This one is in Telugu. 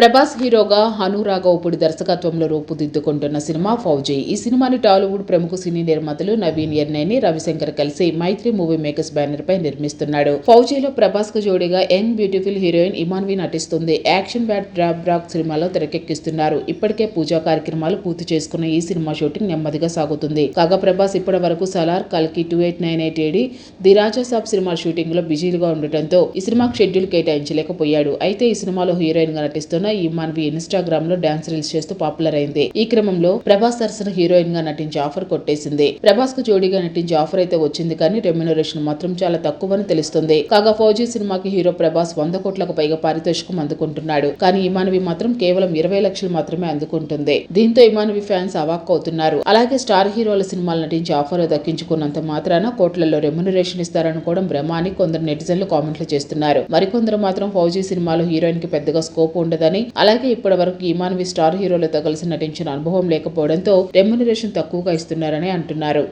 ప్రభాస్ హీరోగా హను రాఘవపుడి దర్శకత్వంలో రూపుదిద్దుకుంటున్న సినిమా ఫౌజీ. ఈ సినిమాని టాలీవుడ్ ప్రముఖ సినీ నిర్మాతలు నవీన్ ఎర్నైని రవిశంకర్ కలిసి మైత్రి మూవీ మేకర్స్ బ్యానర్ పై నిర్మిస్తున్నాడు. ఫౌజీలో ప్రభాస్కు జోడీగా యంగ్ బ్యూటిఫుల్ హీరోయిన్ ఇమాన్వి నటిస్తుంది. యాక్షన్ బ్యాట్ డ్రాప్ బ్రాక్ సినిమాలో తెరకెక్కిస్తున్నారు. ఇప్పటికే పూజా కార్యక్రమాలు పూర్తి చేసుకున్న ఈ సినిమా షూటింగ్ నెమ్మదిగా సాగుతుంది. కాగా ప్రభాస్ ఇప్పటి వరకు సలార్ కల్కి two eight nine eight AD the Raja Saab cinema షూటింగ్లో బిజీగా ఉండటంతో ఈ సినిమాకు షెడ్యూల్ కేటాయించలేకపోయాడు. అయితే ఈ సినిమాలో హీరోయిన్గా నటిస్తున్న ఈ మాన్వి ఇన్స్టాగ్రామ్లో డాన్స్ రీల్స్ చేస్తూ పాపులర్ అయింది. ఈ క్రమంలో ప్రభాస్ సరసన హీరోయిన్గా నటించే ఆఫర్ కొట్టేసింది. ప్రభాస్కు జోడీగా నటించే ఆఫర్ అయితే వచ్చింది కానీ రెమ్యునరేషన్ మాత్రం చాలా తక్కువని తెలుస్తుంది. కాగా ఫౌజీ సినిమాకి హీరో ప్రభాస్ వంద కోట్లకు పైగా పారితోషికం అందుకుంటున్నాడు. కానీ ఇమానవి మాత్రం కేవలం ఇరవై లక్షలు మాత్రమే అందుకుంటుంది. దీంతో ఇమానవి ఫ్యాన్స్ అవాక్ అవుతున్నారు. అలాగే స్టార్ హీరోల సినిమాలు నటించి ఆఫర్ దక్కించుకున్నంత మాత్రాన కోట్లలో రెమ్యునరేషన్ ఇస్తారనుకోవడం భ్రమ అని కొందరు నెటిజన్లు కామెంట్లు చేస్తున్నారు. మరికొందరు మాత్రం ఫౌజీ సినిమాలో హీరోయిన్కి పెద్దగా స్కోప్ ఉండదని అలాగే ఇప్పటి వరకు ఇమాన్వి స్టార్ హీరోలతో కలిసి నటించిన అనుభవం లేకపోవడంతో రెమ్యునరేషన్ తక్కువగా ఇస్తున్నారని అంటున్నారు.